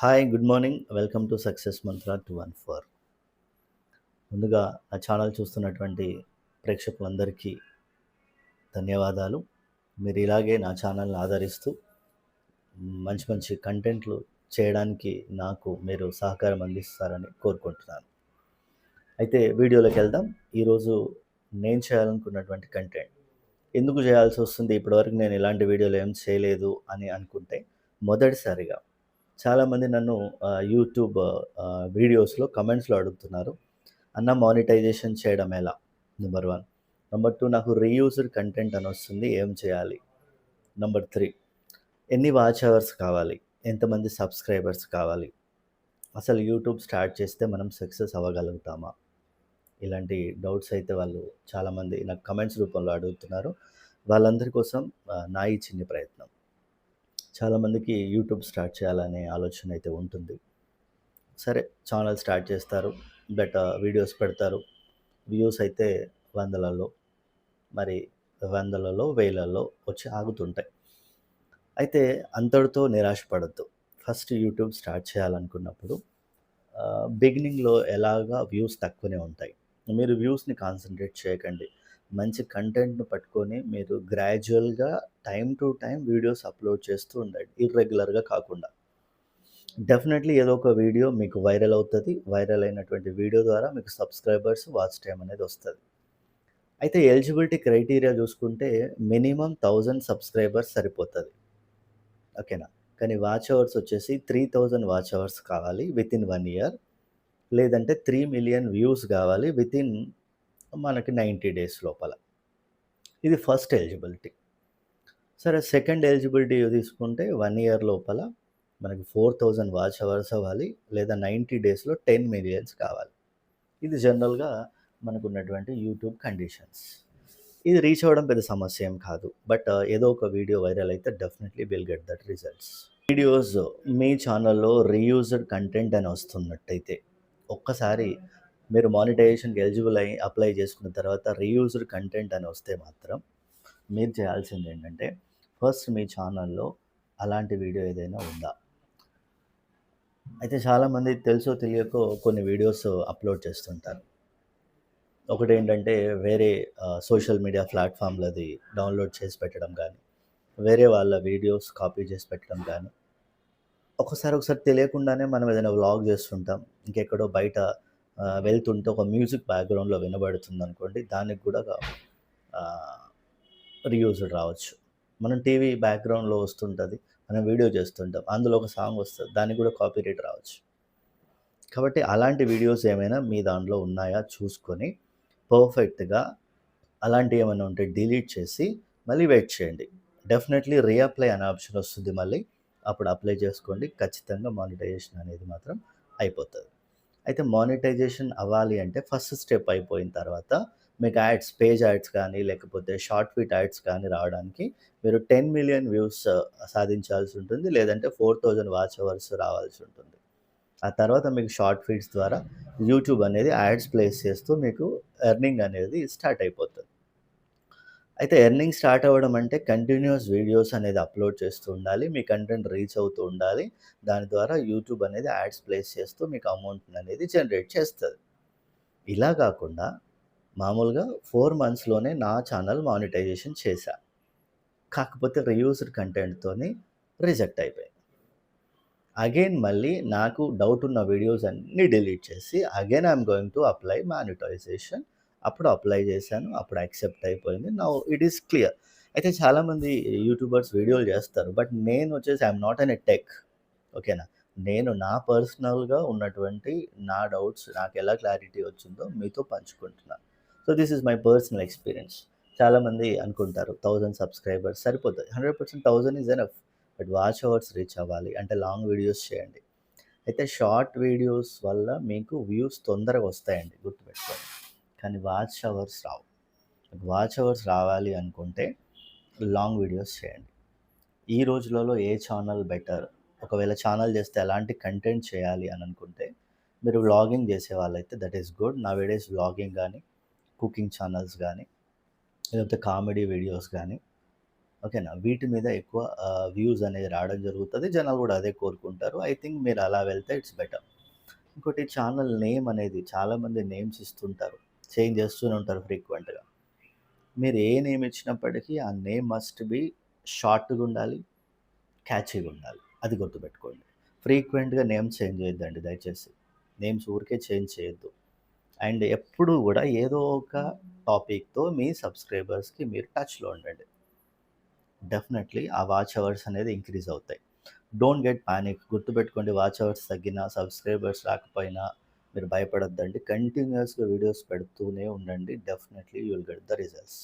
Hi good morning. Welcome to Success Mantra two one four. ముందుగా నా channel చూస్తున్నటువంటి ప్రేక్షకులందరికీ ధన్యవాదాలు. మీరు ఇలాగే నా ఛానల్ని ఆదరిస్తూ మంచి మంచి కంటెంట్లు చేయడానికి నాకు మీరు సహకారం అందిస్తారని కోరుకుంటున్నాను. అయితే వీడియోలోకి వెళ్దాం. ఈరోజు నేను చేయాలనుకున్నటువంటి కంటెంట్. ఎందుకు చేయాల్సి వస్తుంది? ఇప్పటివరకు నేను ఇలాంటి వీడియోలు ఏం చేయలేదు అని అనుకుంటే మొదటిసారిగా చాలామంది నన్ను యూట్యూబ్ వీడియోస్లో కమెంట్స్లో అడుగుతున్నారు. అన్న మానిటైజేషన్ చేయడం ఎలా? నెంబర్ వన్ నెంబర్ టూ నాకు రీయూజ్డ్ కంటెంట్ అని వస్తుంది. ఏం చేయాలి? నెంబర్ త్రీ ఎన్ని వాచ్ అవర్స్ కావాలి? ఎంతమంది సబ్స్క్రైబర్స్ కావాలి? అసలు యూట్యూబ్ స్టార్ట్ చేస్తే మనం సక్సెస్ అవ్వగలుగుతామా? ఇలాంటి డౌట్స్ అయితే వాళ్ళు చాలామంది నాకు కమెంట్స్ రూపంలో అడుగుతున్నారు. వాళ్ళందరి కోసం నా ఈ చిన్ని ప్రయత్నం. చాలామందికి యూట్యూబ్ స్టార్ట్ చేయాలనే ఆలోచన అయితే ఉంటుంది. సరే ఛానల్ స్టార్ట్ చేస్తారు. బట్ వీడియోస్ పెడతారు. వ్యూస్ అయితే వందలలో మరి వందలలో వేలలో వచ్చి ఆగుతుంటాయి. అయితే అంతటితో నిరాశపడద్దు. ఫస్ట్ యూట్యూబ్ స్టార్ట్ చేయాలనుకున్నప్పుడు బిగినింగ్లో ఎలాగా వ్యూస్ తక్కువనే ఉంటాయి. మీరు వ్యూస్ని కాన్సన్ట్రేట్ చేయకండి. మంచి కంటెంట్ను పట్టుకొని మీరు గ్రాడ్యువల్గా time to time videos upload చేస్తూ ఉండండి. ఇర్రెగ్యులర్గా కాకుండా. డెఫినెట్లీ ఏదో ఒక వీడియో మీకు వైరల్ అవుతుంది. వైరల్ అయినటువంటి వీడియో ద్వారా మీకు సబ్స్క్రైబర్స్ వాచ్ టైం అనేది వస్తుంది. అయితే ఎలిజిబిలిటీ క్రైటీరియా చూసుకుంటే మినిమం థౌజండ్ సబ్స్క్రైబర్స్ సరిపోతుంది. ఓకేనా? కానీ వాచ్ అవర్స్ వచ్చేసి త్రీ థౌజండ్ వాచ్ అవర్స్ కావాలి విత్ ఇన్ వన్ ఇయర్. లేదంటే త్రీ మిలియన్ వ్యూస్ కావాలి విత్ ఇన్ మనకి నైంటీ డేస్ లోపల. ఇది ఫస్ట్ ఎలిజిబిలిటీ. సరే సెకండ్ ఎలిజిబిలిటీ తీసుకుంటే వన్ ఇయర్ లోపల మనకి ఫోర్ థౌజండ్ వాచ్ అవర్స్ అవ్వాలి లేదా నైంటీ డేస్లో టెన్ మిలియన్స్ కావాలి. ఇది జనరల్గా మనకు ఉన్నటువంటి యూట్యూబ్ కండిషన్స్. ఇది రీచ్ అవ్వడం పెద్ద సమస్య ఏం కాదు బట్ ఏదో ఒక వీడియో వైరల్ అయితే definitely will get that results. Videos మీ ఛానల్లో రీయూజ్డ్ కంటెంట్ అని వస్తున్నట్టయితే ఒక్కసారి మీరు మానిటైజేషన్కి ఎలిజిబుల్ అయి అప్లై చేసుకున్న తర్వాత రీయూజ్డ్ కంటెంట్ అని వస్తే మాత్రం మీరు చేయాల్సింది ఏంటంటే ఫస్ట్ మీ ఛానల్లో అలాంటి వీడియో ఏదైనా ఉందా? అయితే చాలామంది తెలుసో తెలియకో కొన్ని వీడియోస్ అప్లోడ్ చేస్తుంటారు. ఒకటి ఏంటంటే వేరే సోషల్ మీడియా ప్లాట్ఫామ్లది డౌన్లోడ్ చేసి పెట్టడం కానీ వేరే వాళ్ళ వీడియోస్ కాపీ చేసి పెట్టడం కానీ ఒకసారి ఒకసారి తెలియకుండానే మనం ఏదైనా వ్లాగ్ చేస్తుంటాం ఇంకెక్కడో బయట వెళ్తుంటే ఒక మ్యూజిక్ బ్యాక్గ్రౌండ్లో వినబడుతుంది అనుకోండి దానికి కూడా రీయూజ్డ్ రావచ్చు. మనం టీవీ బ్యాక్గ్రౌండ్లో వస్తుంటుంది మనం వీడియో చేస్తుంటాం అందులో ఒక సాంగ్ వస్తుంది దానికి కూడా కాపీ రేట్ రావచ్చు. కాబట్టి అలాంటి వీడియోస్ ఏమైనా మీ దాంట్లో ఉన్నాయా చూసుకొని పర్ఫెక్ట్గా అలాంటివి ఏమైనా ఉంటే డిలీట్ చేసి మళ్ళీ వెయిట్ చేయండి. డెఫినెట్లీ రీఅప్లై అనే ఆప్షన్ వస్తుంది మళ్ళీ అప్పుడు అప్లై చేసుకోండి ఖచ్చితంగా మానిటైజేషన్ అనేది మాత్రం అయిపోతుంది. అయితే మానిటైజేషన్ అవ్వాలి అంటే ఫస్ట్ స్టెప్ అయిపోయిన తర్వాత మీకు యాడ్స్ పేజ్ యాడ్స్ కానీ లేకపోతే షార్ట్ ఫిట్ యాడ్స్ కానీ రావడానికి మీరు టెన్ మిలియన్ వ్యూస్ సాధించాల్సి ఉంటుంది. లేదంటే ఫోర్ థౌజండ్ వాచ్ అవర్స్ రావాల్సి ఉంటుంది. ఆ తర్వాత మీకు షార్ట్ ఫిట్స్ ద్వారా యూట్యూబ్ అనేది యాడ్స్ ప్లేస్ చేస్తూ మీకు ఎర్నింగ్ అనేది స్టార్ట్ అయిపోతుంది. అయితే ఎర్నింగ్ స్టార్ట్ అవ్వడం అంటే కంటిన్యూస్ వీడియోస్ అనేది అప్లోడ్ చేస్తూ ఉండాలి. మీ కంటెంట్ రీచ్ అవుతూ ఉండాలి. దాని ద్వారా యూట్యూబ్ అనేది యాడ్స్ ప్లేస్ చేస్తూ మీకు అమౌంట్ అనేది జనరేట్ చేస్తుంది. ఇలా కాకుండా మామూలుగా ఫోర్ మంత్స్లోనే నా ఛానల్ మానిటైజేషన్ చేశా. కాకపోతే రియూజ్డ్ కంటెంట్తోని రిజెక్ట్ అయిపోయింది. అగైన్ మళ్ళీ నాకు డౌట్ ఉన్న వీడియోస్ అన్నీ డిలీట్ చేసి again I'm going to apply monetization అప్పుడు అప్లై చేశాను. అప్పుడు యాక్సెప్ట్ అయిపోయింది. నా ఇట్ ఈస్ క్లియర్. అయితే చాలామంది యూట్యూబర్స్ వీడియోలు చేస్తారు. బట్ నేను వచ్చేసి I'm not an a tech. ఓకేనా? నేను నా పర్సనల్గా ఉన్నటువంటి నా డౌట్స్ నాకు ఎలా క్లారిటీ వచ్చిందో మీతో పంచుకుంటున్నాను so this is my personal experience. చాలామంది అనుకుంటారు థౌజండ్ సబ్స్క్రైబర్స్ సరిపోతుంది hundred percent thousand is enough. But watch hours reach అవ్వాలి. అంటే లాంగ్ వీడియోస్ చేయండి. అయితే షార్ట్ వీడియోస్ వల్ల మీకు వ్యూస్ తొందరగా వస్తాయండి. గుర్తుపెట్టుకోండి. కానీ వాచ్ అవర్స్ రావు. వాచ్ అవర్స్ రావాలి అనుకుంటే లాంగ్ వీడియోస్ చేయండి. ఈ రోజులలో ఏ ఛానల్ బెటర్? ఒకవేళ ఛానల్ చేస్తే ఎలాంటి కంటెంట్ చేయాలి అని అనుకుంటే మీరు వ్లాగింగ్ చేసే వాళ్ళైతే దట్ ఈస్ గుడ్. నా వీడియోస్ వ్లాగింగ్ కానీ కుకింగ్ ఛానల్స్ కానీ లేకపోతే కామెడీ వీడియోస్ కానీ ఓకేనా? వీటి మీద ఎక్కువ వ్యూస్ అనేది రావడం జరుగుతుంది. జనాలు కూడా అదే కోరుకుంటారు. ఐ థింక్ మీరు అలా వెళ్తే ఇట్స్ బెటర్. ఇంకోటి ఛానల్ నేమ్ అనేది చాలామంది నేమ్స్ ఇస్తుంటారు. చేంజ్ చేస్తూనే ఉంటారు ఫ్రీక్వెంట్గా. మీరు ఏ నేమ్ ఇచ్చినప్పటికీ ఆ నేమ్ మస్ట్ బి షార్ట్గా ఉండాలి క్యాచీగా ఉండాలి. అది గుర్తుపెట్టుకోండి. ఫ్రీక్వెంట్గా నేమ్ చేంజ్ చేయొద్దండి దయచేసి. నేమ్స్ ఊరికే చేంజ్ చేయొద్దు. అండ్ ఎప్పుడు కూడా ఏదో ఒక టాపిక్తో మీ సబ్స్క్రైబర్స్కి మీరు టచ్లో ఉండండి. డెఫినెట్లీ ఆ వాచ్ అవర్స్ అనేది ఇంక్రీజ్ అవుతాయి. Don't get panic. గుర్తుపెట్టుకోండి వాచ్ అవర్స్ తగ్గినా సబ్స్క్రైబర్స్ రాకపోయినా మీరు భయపడొద్దండి. కంటిన్యూస్గా వీడియోస్ పెడుతూనే ఉండండి. Definitely you will get the results.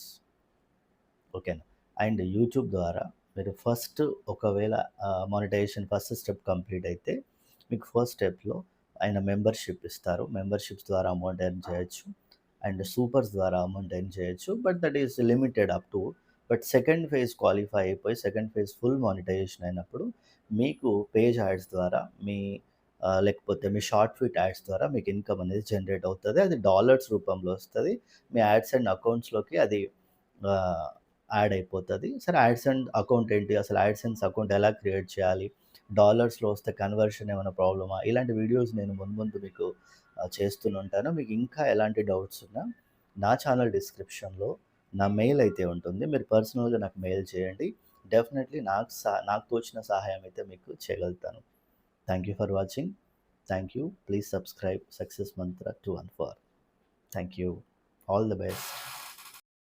ఓకేనా? అండ్ యూట్యూబ్ ద్వారా మీరు ఫస్ట్ ఒకవేళ మానిటైజేషన్ ఫస్ట్ స్టెప్ కంప్లీట్ అయితే మీకు ఫస్ట్ స్టెప్లో ఆయన మెంబర్షిప్ ఇస్తారు. మెంబర్షిప్స్ ద్వారా అమౌంట్ ఎర్న్ చేయొచ్చు. అండ్ సూపర్స్ ద్వారా అమౌంట్ ఎర్న్ చేయొచ్చు. But that is limited up to but second phase qualify అయిపోయి సెకండ్ ఫేజ్ ఫుల్ మానిటైజేషన్ అయినప్పుడు మీకు పేజ్ యాడ్స్ ద్వారా మీ లేకపోతే మీ షార్ట్ ఫిట్ యాడ్స్ ద్వారా మీకు ఇన్కమ్ అనేది జనరేట్ అవుతుంది. అది డాలర్స్ రూపంలో వస్తుంది. మీ యాడ్స్ అండ్ అకౌంట్స్లోకి అది యాడ్ అయిపోతుంది. సరే యాడ్స్ అండ్ అకౌంట్ ఏంటి? అసలు యాడ్స్ అండ్ అకౌంట్ ఎలా క్రియేట్ చేయాలి? డాలర్స్లో వస్తే కన్వర్షన్ ఏమైనా ప్రాబ్లమా ఇలాంటి వీడియోస్ నేను ముందు ముందు మీకు చేస్తూనే చేస్తూనే మీకు ఇంకా ఎలాంటి డౌట్స్ ఉన్నా నా ఛానల్ డిస్క్రిప్షన్లో నా మెయిల్ అయితే ఉంటుంది. మీరు పర్సనల్గా నాకు మెయిల్ చేయండి. డెఫినెట్లీ నాకు సా నాకు తోచిన సహాయం అయితే మీకు చేయగలుగుతాను. Thank you for watching. Thank you. Please subscribe Success Mantra 214. Thank you. All the best.